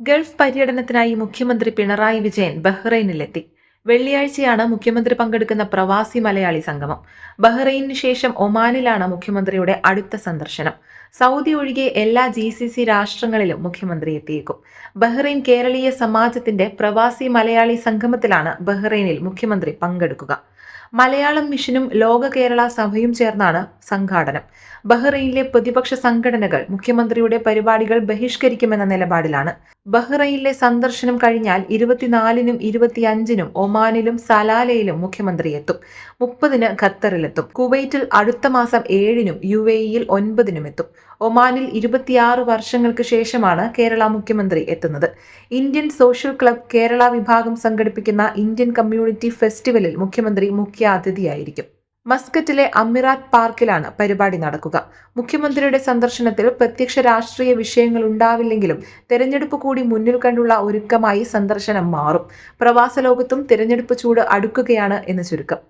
Gulf പര്യടനത്തിനായി മുഖ്യമന്ത്രി പിണറായി വിജയൻ ബഹ്റൈനിലെത്തി. വെള്ളിയാഴ്ചയാണ് മുഖ്യമന്ത്രി പങ്കെടുക്കുന്ന പ്രവാസി മലയാളി സംഗമം. ബഹ്റൈനു ശേഷം ഒമാനിലാണ് മുഖ്യമന്ത്രിയുടെ അടുത്ത സന്ദർശനം. സൗദി ഒഴികെ എല്ലാ ജി സി സി രാഷ്ട്രങ്ങളിലും മുഖ്യമന്ത്രി എത്തിയേക്കും. ബഹ്റൈൻ കേരളീയ സമാജത്തിന്റെ പ്രവാസി മലയാളി സംഗമത്തിലാണ് ബഹ്റൈനിൽ മുഖ്യമന്ത്രി പങ്കെടുക്കുക. മലയാളം മിഷനും ലോക കേരള സഭയും ചേർന്നാണ് സംഘാടനം. ബഹ്റൈനിലെ പ്രതിപക്ഷ സംഘടനകൾ മുഖ്യമന്ത്രിയുടെ പരിപാടികൾ ബഹിഷ്കരിക്കുമെന്ന നിലപാടിലാണ്. ബഹ്റൈനിലെ സന്ദർശനം കഴിഞ്ഞാൽ ഇരുപത്തിനാലിനും ഇരുപത്തിയഞ്ചിനും ഒമാനിലും സലാലയിലും മുഖ്യമന്ത്രി എത്തും. മുപ്പതിന് ഖത്തറിലെത്തും. കുവൈറ്റിൽ അടുത്ത മാസം ഏഴിനും യു എ ഇയിൽ ഒൻപതിനും എത്തും. ഒമാനിൽ ഇരുപത്തിയാറ് വർഷങ്ങൾക്ക് ശേഷമാണ് കേരള മുഖ്യമന്ത്രി എത്തുന്നത്. ഇന്ത്യൻ സോഷ്യൽ ക്ലബ് കേരള വിഭാഗം സംഘടിപ്പിക്കുന്ന ഇന്ത്യൻ കമ്മ്യൂണിറ്റി ഫെസ്റ്റിവലിൽ മുഖ്യമന്ത്രി മുഖ്യ അതിഥിയായിരിക്കും. മസ്കറ്റിലെ അമിറാത്ത് പാർക്കിലാണ് പരിപാടി നടക്കുക. മുഖ്യമന്ത്രിയുടെ സന്ദർശനത്തിൽ പ്രത്യക്ഷ രാഷ്ട്രീയ വിഷയങ്ങൾ ഉണ്ടാവില്ലെങ്കിലും തെരഞ്ഞെടുപ്പ് കൂടി മുന്നിൽ കണ്ടുള്ള ഒരുക്കമായി സന്ദർശനം മാറും. പ്രവാസ ലോകത്തും തെരഞ്ഞെടുപ്പ് ചൂട് അടുക്കുകയാണ് എന്ന് ചുരുക്കം.